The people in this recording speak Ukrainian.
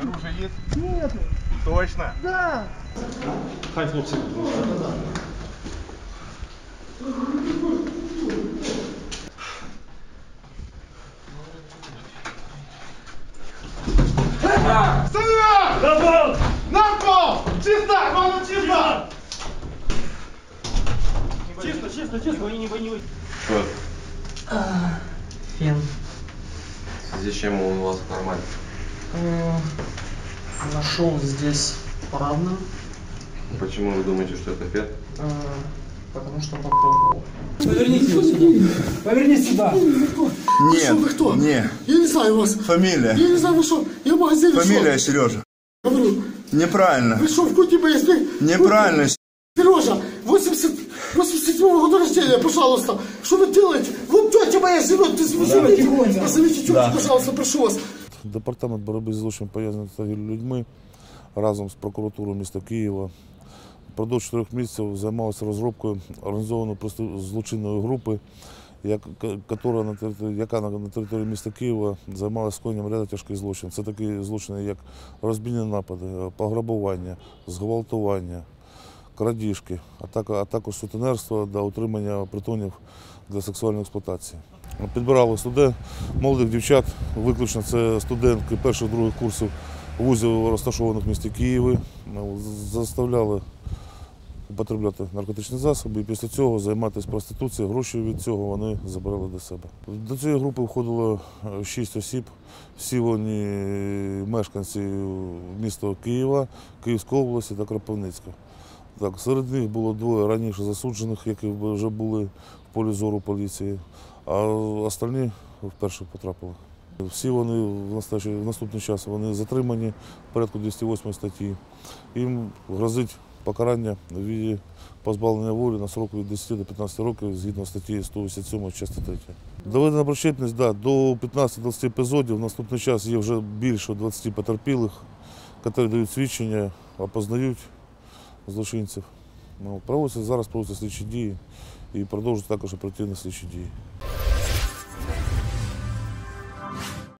Оружие есть? Нет. Точно? Да. Хай, хлопцы. Стоять! На пол! На пол! Чисто! Мама, чисто! Чисто, чисто, чисто! Не, не, не, не. Фен. В связи с чем он у вас нормально? Э, Нашел здесь правда, Почему вы думаете, что это фет? э, потому что попробовал. Поверните его сюда. Поверни сюда. Нет, Что вы кто? не. Я не знаю вас. Фамилия. Я не знаю, вы что? Я в магазине Фамилия шел. Сережа. Говорю, Неправильно. вы что, в куте БСП? Неправильно. Сережа, 80, 87 года рождения, пожалуйста. Что вы делаете? Вот тетя моя живет, ты позовите, тетю, пожалуйста, прошу вас. Департамент боротьби з злочином пов'язаних з торгівлею людьми разом з прокуратурою міста Києва впродовж чотирьох місяців займалися розробкою організованої злочинної групи, яка на на території міста Києва займалася скоєнням ряду тяжких злочинів. Це такі злочини, як розбійні напади, пограбування, зґвалтування, крадіжки, а так- а також сутенерство та утримання притонів для сексуальної експлуатації. Підбирали студент, молодих дівчат, виключно це студентки перших других курсів вузів, розташованих в місті Києві. Заставляли употребляти наркотичні засоби і після цього займатися проституцією. Гроші від цього вони забирали до себе. До цієї групи входило е, шість осіб. Всі вони мешканці міста Києва, Київської області та Кропивницька. Так, серед них було двоє раніше засуджених, які вже були в полі зору поліції, а остальні вперше потрапили. Всі вони в наступний час вони затримані в порядку 208 статті. Їм грозить покарання в віді позбавлення волі на срок від 10 до 15 років згідно статті 187 частини 3. Доведена причетність, да, до 15-20 епізодів. В наступний час є вже більше 20 потерпілих, які дають свідчення, опознають злочинців. Ну, проводяться зараз проводяться слідчі дії і продовжують також оперативні слідчі дії.